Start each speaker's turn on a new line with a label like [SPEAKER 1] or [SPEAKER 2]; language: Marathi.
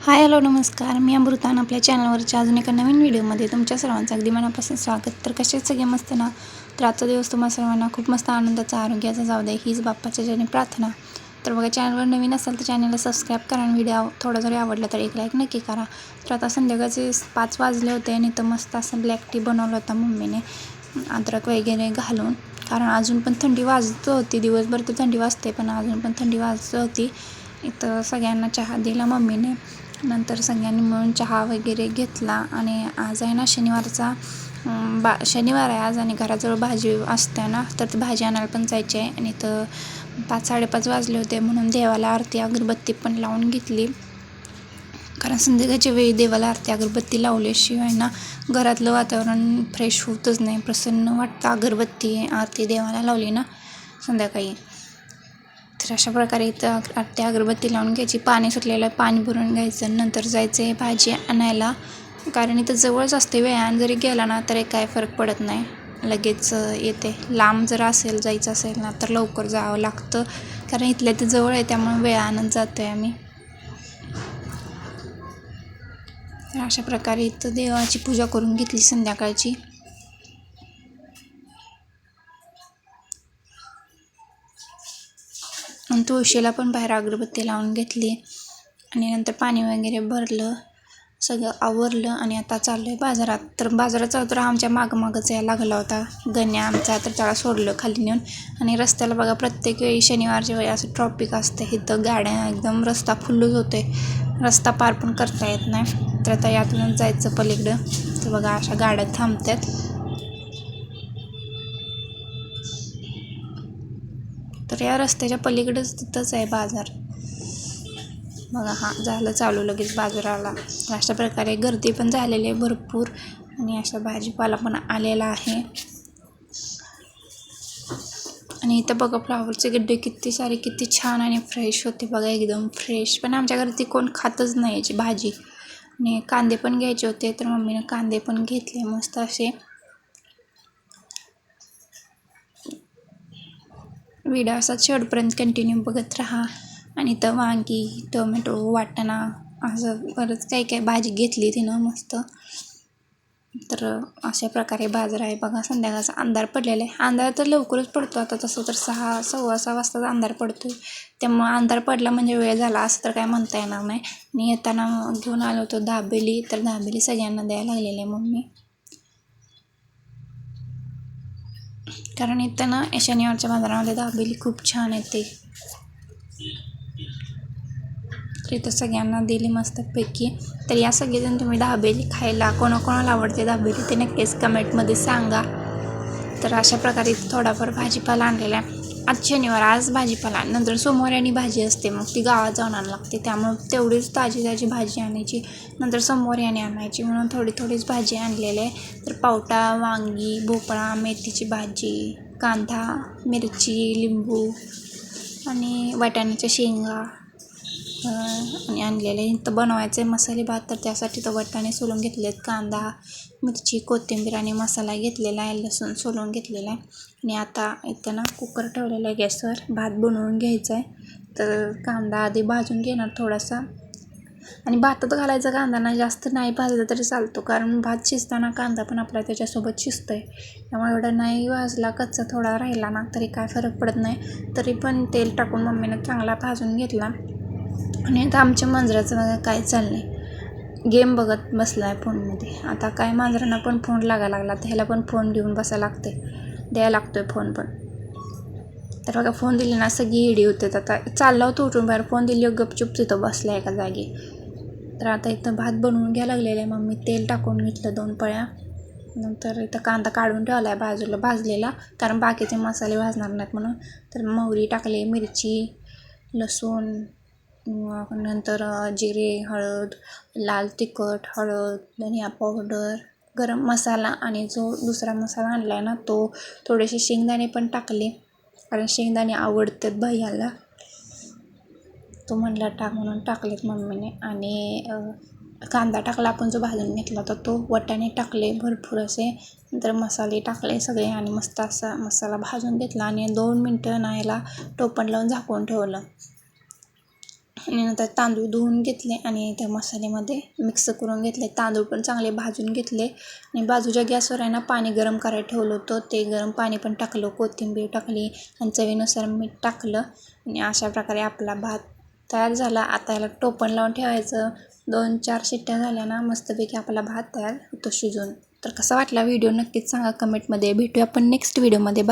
[SPEAKER 1] हाय हॅलो नमस्कार. मी अमृतान आपल्या चॅनलवरच्या अजून एका नवीन व्हिडिओमध्ये तुमच्या सर्वांचं अगदी मनापासून स्वागत. तर कसे सगळे मस्त ना? तर आजचा दिवस तुम्हाला सर्वांना खूप मस्त आनंदाचा आरोग्याचा जाऊ दे हीच बाप्पाच्या ज्याने प्रार्थना. तर बघा चॅनलवर नवीन असेल तर चॅनलला सबस्क्राईब करा आणि व्हिडिओ थोडा जरी आवडला तर एक लाईक नक्की करा. तर आता संध्याकाळचे पाच वाजले होते आणि तर मस्त असं ब्लॅक टी बनवलं होता मम्मीने अद्रक वगैरे घालून. कारण अजून पण थंडी वाजत होती दिवसभर तर थंडी वाजते पण अजून पण थंडी वाजत होती. इथं सगळ्यांना चहा दिला मम्मीने. नंतर सगळ्यांनी मिळून चहा वगैरे घेतला आणि आज आहे ना शनिवारचा बा शनिवार आहे आज आणि घराजवळ भाजी असते ना तर ती भाजी आणायला पण जायची आहे. आणि तर पाच साडेपाच वाजले होते म्हणून देवाला आरती अगरबत्ती पण लावून घेतली. कारण संध्याकाळच्या वेळी देवाला आरती अगरबत्ती लावल्याशिवाय ना घरातलं वातावरण फ्रेश होतच नाही. प्रसन्न वाटतं अगरबत्ती आरती देवाला लावली ना संध्याकाळी. तर अशा प्रकारे इथं आरती अगरबत्ती लावून घ्यायची. पाणी सुटलेलं पाणी भरून घ्यायचं. नंतर जायचं आहे भाजी आणायला. कारण इथं जवळच असते वेळानं जरी गेला ना तरी काय फरक पडत नाही. लगेच येते. लांब जर असेल जायचं असेल ना तर लवकर जावं लागतं. कारण इथल्या ते जवळ आहे त्यामुळे आणत जातो आहे आम्ही. तर अशा प्रकारे इथं देवाची पूजा करून घेतली संध्याकाळची. आणि तुळशीला पण बाहेर अगरबत्ती लावून घेतली. आणि नंतर पाणी वगैरे भरलं. सगळं आवरलं आणि आता चाललो आहे बाजारात. तर बाजाराचा तर आमच्या मागमागच यायला लागला होता. गण्या आमचा तर त्याला सोडलं खाली नेऊन. आणि रस्त्याला बघा प्रत्येक वेळी शनिवारच्या वेळी असं ट्रॉपिक असतं. इथं गाड्या एकदम रस्ता फुल्लच होते रस्ता पार पण करता येत नाही. तर आता यातूनच जायचं पलीकडं. तर बघा अशा गाड्या थांबतात. तर या रस्त्याच्या पलीकडेच तिथंच आहे बाजार. बघा हां झालं चालू लगेच बाजाराला. अशा प्रकारे गर्दी पण झालेली आहे भरपूर आणि अशा भाजीपाला पण आलेला आहे. आणि इथं बघा फ्लावरचे गड्डे किती सारे किती छान आणि फ्रेश होते बघा एकदम फ्रेश पण आमच्या घरी ती कोण खातच नाही याची भाजी. आणि कांदे पण घ्यायचे होते तर मम्मीनं कांदे पण घेतले मस्त असे. व्हिडिओ असा शेवटपर्यंत कंटिन्यू बघत राहा. आणि इथं वांगी टोमॅटो वाटाणा असं बरंच काही काही भाजी घेतली तिनं मस्त. तर अशा प्रकारे बाजार आहे बघा. संध्याकाळचा अंधार पडलेला आहे. अंधार तर लवकरच पडतो. आता तसं तर सहा सव्वा सहा वाजताच अंधार पडतो त्यामुळं अंधार पडला म्हणजे वेळ झाला असं तर काय म्हणता येणार नाही. आणि येताना घेऊन आलो होतो दाबेली. तर दाबेली सगळ्यांना द्यायला लागलेली आहे मम्मी. कारण इथं ना शनिवारच्या बाजारामध्ये दाबेली खूप छान येते इथं सगळ्यांना दिली मस्तपैकी. तर या सगळेजण तुम्ही दाबेली खायला कोणाकोणाला आवडते दाबेली ते नक्कीच कमेंटमध्ये सांगा. तर अशा प्रकारे थोडाफार भाजीपाला आणलेला आहे. आज शनिवार आज भाजीपाला नंतर सोमवारी आणि भाजी असते. मग ती गावात जाऊन आणायला लागते. त्यामुळं तेवढीच ताजी ताजी भाजी आणायची. नंतर सोमवारी आणि आणायची. म्हणून थोडी थोडीच भाजी आणलेली आहे. तर पावटा वांगी भोपळा मेथीची भाजी कांदा मिरची लिंबू आणि वाटाण्याच्या शेंगा. आणि आणलेले. इथं बनवायचे मसाले भात तर त्यासाठी तर वाटाणे सोलून घेतले आहेत कांदा मिरची कोथिंबीर आणि मसाला घेतलेला आहे लसूण सोलून घेतलेला आहे. आणि आता इथं ना कुकर ठेवलेला आहे गॅसवर भात बनवून घ्यायचा आहे तर कांदा आधी भाजून घेणार थोडासा. आणि भातात घालायचा कांदा ना जास्त नाही भाजला तरी चालतो कारण भात शिजताना कांदा पण आपला त्याच्यासोबत शिजतो आहे त्यामुळे एवढा नाही भाजला कच्चा थोडा राहिला ना तरी काय फरक पडत नाही. तरी पण तेल टाकून मम्मीनं चांगला भाजून घेतला. आणि आता आमच्या मांजराचं बघा काय चाललं आहे गेम बघत बसला आहे फोनमध्ये. आता काय मांजरांना पण फोन लागायला लागला. तर ह्याला पण फोन घेऊन बसायला लागते द्यायला लागतो आहे फोन पण. तर बघा फोन दिले ना सगळी हिडी होते आता चालला होतो उठून बाहेर. फोन दिली गपचूप तिथं बसला एका जागी. तर आता इथं भात बनवून घ्या लागलेलं आहे. मग मी तेल टाकून घेतलं दोन पळ्या. नंतर इथं कांदा काढून ठेवला आहे बाजूला भाजलेला. कारण बाकीचे मसाले भाजणार नाहीत म्हणून. तर मोहरी टाकली मिरची लसूण नंतर जिरे हळद लाल तिखट हळद धनिया पावडर गरम मसाला आणि जो दुसरा मसाला आणला आहे ना तो थोडेसे शेंगदाणे पण टाकले. कारण शेंगदाणे आवडतात भैयाला. तो म्हणला टाक म्हणून टाकलेत मम्मीने. आणि कांदा टाकला आपण जो भाजून घेतला होता तो वटाणे टाकले भरपूर असे. नंतर मसाले टाकले सगळे आणि मस्त असा मसाला भाजून घेतला आणि दोन मिनटं नायला टोपण लावून झाकून ठेवलं. आणि नंतर तांदूळ धुवून घेतले आणि त्या मसाल्यामध्ये मिक्स करून घेतले. तांदूळ पण चांगले भाजून घेतले. आणि बाजूच्या गॅसवर आहे ना पाणी गरम करायला ठेवलं होतं. ते गरम पाणी पण टाकलं कोथिंबीर टाकली आणि चवीनुसार मीठ टाकलं. आणि अशा प्रकारे आपला भात तयार झाला. आता याला टोपण लावून ठेवायचं. दोन चार शिट्ट्या झाल्या ना मस्तपैकी आपला भात तयार होतो शिजून. तर कसा वाटला व्हिडिओ नक्कीच सांगा कमेंटमध्ये. भेटूया आपण नेक्स्ट व्हिडिओमध्ये बाय